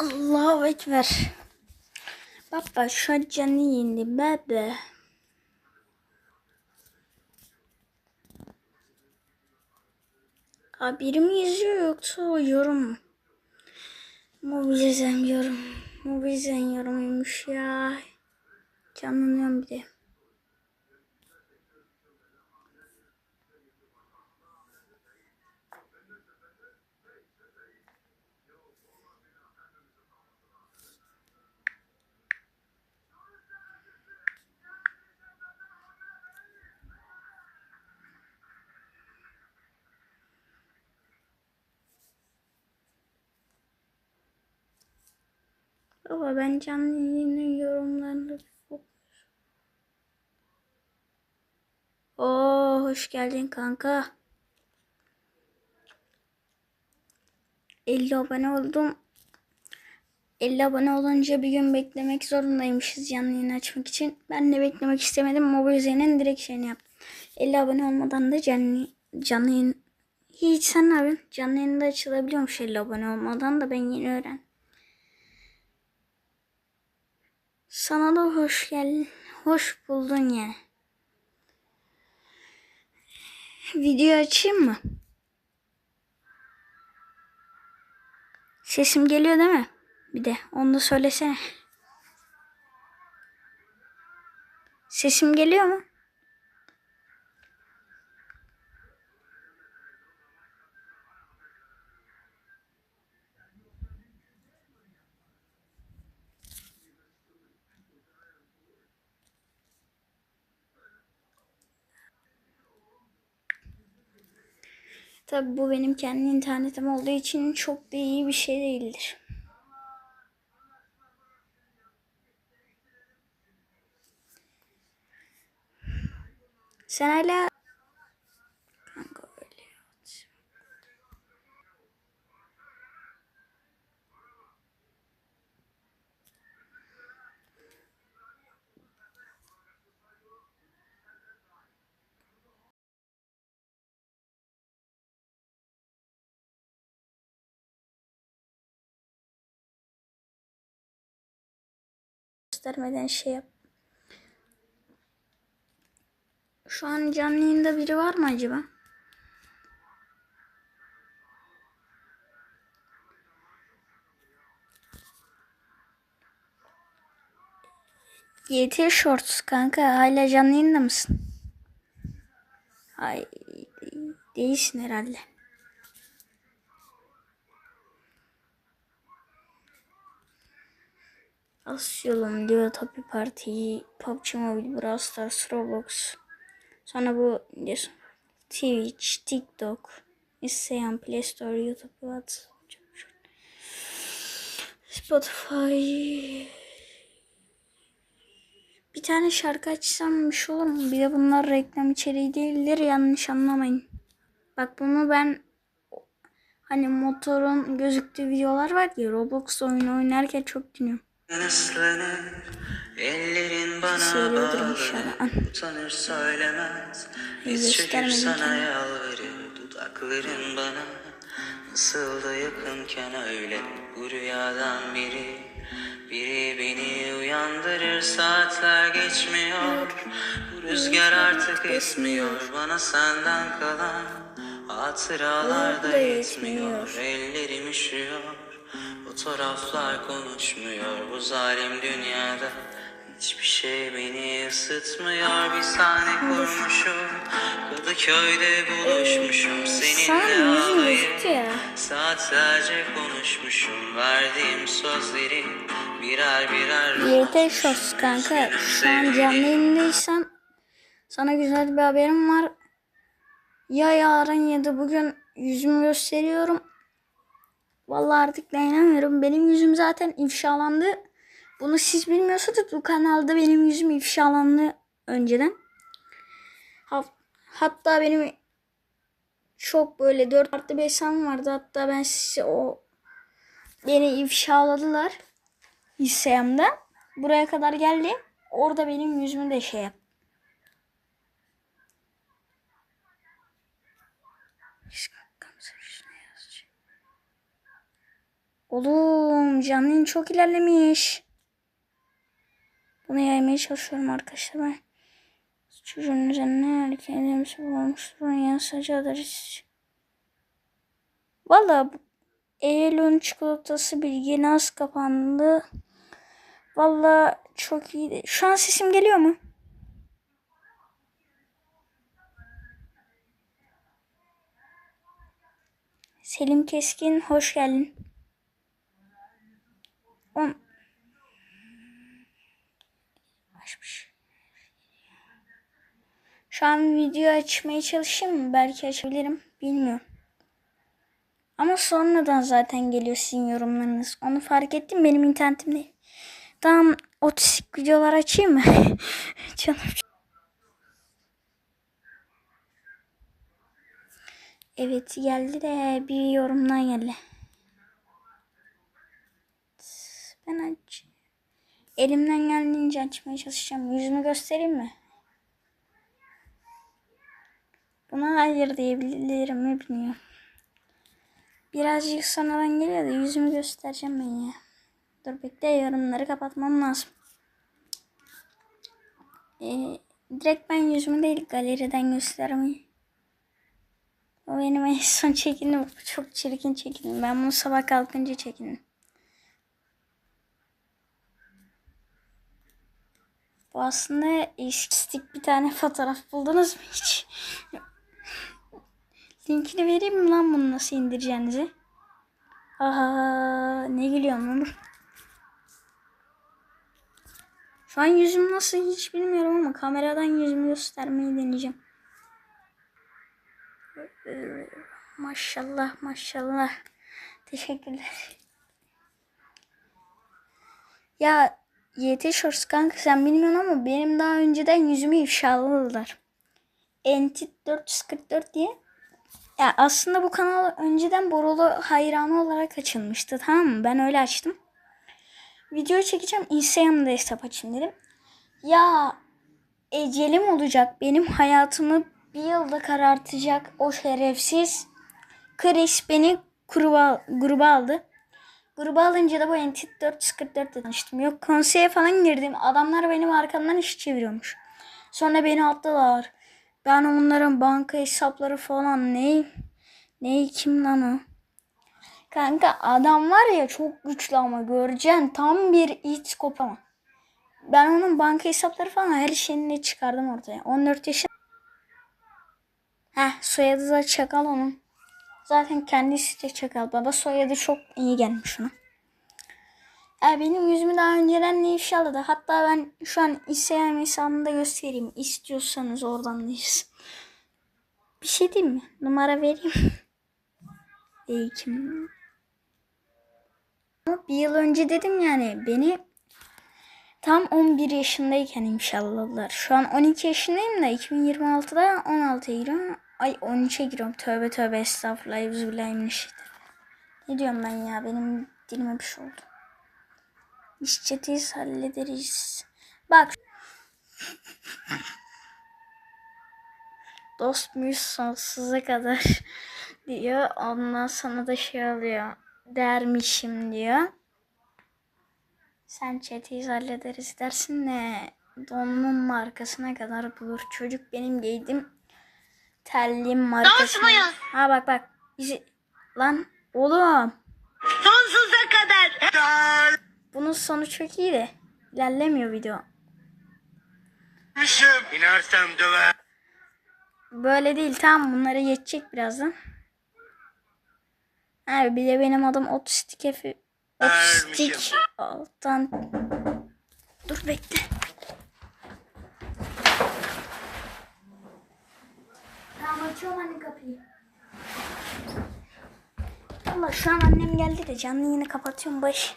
Allahu Ekber. Baba şu an canı indi bebe. Biri mi yazıyor yoksa o yorum mu? Mobilizem yorum. Mobilizem yorumuymuş ya. Canlanıyorum bir de. Baba ben canlı yayının yorumlarında Oo hoş geldin kanka. 50 abone oldum. 50 abone olunca bir gün beklemek zorundaymışız canlı açmak için. Ben de beklemek istemedim. Mobilize'nin direkt şeyini yaptım. 50 abone olmadan da canlı, canlı. Hiç sen ne yapıyorsun? Canlı yayında açılabiliyormuş 50 abone olmadan da ben yeni öğren. Sana da hoş gel, hoş buldun ya. Video açayım mı? Sesim geliyor değil mi? Bir de onu da söylesene. Sesim geliyor mu? Tabi bu benim kendi internetim olduğu için çok da iyi bir şey değildir. Sen hala Kanka öyle yat. Göstermeden şey yap. Şu an canlı yayında biri var mı acaba? YT Shorts kanka hala canlı yayında mısın? Ay değilsin herhalde. Asyolum, Diva Topi Party, PUBG Mobile, Brawl Stars, Roblox. Sonra bu diyorsun. Twitch, TikTok, Instagram, Play Store, YouTube, WhatsApp, Spotify. Bir tane şarkı açsam bir şey olur mu? Bir de bunlar reklam içeriği değildir yanlış anlamayın. Bak bunu ben hani motorun gözüktüğü videolar var ya Roblox oyunu oynarken çok dinliyorum. Islanır, ellerin bana Söylüyordur bağlı. Utanır söylemez. Biz çöküp göstermedim sana yalvarır. Dudakların bana. Nasıl da yakınken öyle Bu rüyadan biri. Biri beni uyandırır Saatler geçmiyor. Bu rüzgar artık esmiyor. Bana senden kalan Hatıralar da yetmiyor. Ellerim üşüyor Fotoğraflar konuşmuyor bu zalim dünyada. Hiçbir şey beni ısıtmıyor. Bir sahne kurmuşum. Kadıköy'de buluşmuşum. Seninle ağlayıp. Saatlerce konuşmuşum. Verdiğim sözleri birer birer YT Shorts kanka. Şu an canlı yayındaysan sana güzel bir haberim var. Ya yarın ya da bugün yüzümü gösteriyorum. Vallahi artık dayanamıyorum. Benim yüzüm zaten ifşalandı. Bunu siz bilmiyorsanız bu kanalda benim yüzüm ifşalandı önceden. Ha- Hatta benim çok böyle 4 artı 5 sanım vardı. Hatta ben size o beni ifşaladılar. Instagram'da. Buraya kadar geldi. Orada benim yüzümü de şey yap. Oğlum canlı yayın çok ilerlemiş. Bunu yaymaya çalışıyorum arkadaşlar ben. Çocuğun üzerine erkeğimiz olmuştur. Yani sadece adres. Valla Eylül'ün çikolatası bilgi nasıl kapandı? Valla çok iyiydi. Şu an sesim geliyor mu? Selim Keskin hoş geldin. On... Açmış. Şu an video açmaya çalışayım mı? Belki açabilirim. Bilmiyorum. Ama sonradan zaten geliyor sizin yorumlarınız. Onu fark ettim. Benim internetim değil. Tamam otistik videolar açayım mı? Canım. Evet geldi de bir yorumdan geldi. Ben aç. Elimden geldiğince açmaya çalışacağım. Yüzümü göstereyim mi? Buna hayır diyebilirim mi bilmiyorum. Birazcık sonradan geliyor da yüzümü göstereceğim ben ya. Dur bekle yorumları kapatmam lazım. Ee, direkt ben yüzümü değil galeriden göstermeyi. O benim en son çekindim. Bu Çok çirkin çekindim. Ben bunu sabah kalkınca çekindim. Bu aslında eşkistik bir tane fotoğraf buldunuz mu hiç? Linkini vereyim mi lan bunu nasıl indireceğinizi? Aha ne gülüyorsun Onur? Şu an yüzüm nasıl hiç bilmiyorum ama kameradan yüzümü göstermeyi deneyeceğim. Maşallah maşallah. Teşekkürler. Ya Shorts kanka sen bilmiyorsun ama benim daha önceden yüzümü ifşaladılar. Entit 444 diye. Ya aslında bu kanal önceden Borolu hayranı olarak açılmıştı tamam mı? Ben öyle açtım. Video çekeceğim. Instagram'da hesap açayım dedim. Ya ecelim olacak. Benim hayatımı bir yılda karartacak o şerefsiz Chris beni gruba, gruba aldı. Gruba alınca da bu Entit 444'te tanıştım. Yok konseye falan girdim. Adamlar benim arkamdan iş çeviriyormuş. Sonra beni attılar. Ben onların banka hesapları falan ne? Ne kim lan o? Kanka adam var ya çok güçlü ama göreceksin tam bir it kopama. Ben onun banka hesapları falan her şeyini çıkardım ortaya. 14 yaşında. Heh soyadı da Çakal onun. Zaten kendisi de Çakal. Baba soyadı çok iyi gelmiş ona. Ya benim yüzümü daha önceden ne ifşaladı. Hatta ben şu an Instagram hesabımda göstereyim. İstiyorsanız oradan değilsin. Bir şey diyeyim mi? Numara vereyim. İyi kim? Bir yıl önce dedim yani beni tam 11 yaşındayken inşallahlar. Şu an 12 yaşındayım da 2026'da 16'ya giriyorum. Ay 13'e giriyorum. Tövbe tövbe estağfurullah. Euzubillahimineşşeytanirracim. Ne diyorum ben ya? Benim dilime bir şey oldu. İş çeteyiz hallederiz. Bak. Dost muyuz sonsuza kadar diyor. Ondan sonra da şey oluyor. Dermişim diyor. Sen çeteyiz hallederiz dersin ne? Donumun markasına kadar bulur. Çocuk benim giydim. Terliğim markasına. Ha bak bak. Lan oğlum. Sonsuza kadar. Bunun sonu çok iyi de. İlerlemiyor video. İnersem döver. Böyle değil tamam bunlara geçecek birazdan. Abi bir de benim adım otistik efi. Otistik alttan. Dur bekle. Geldi de canlı yine kapatıyorum baş.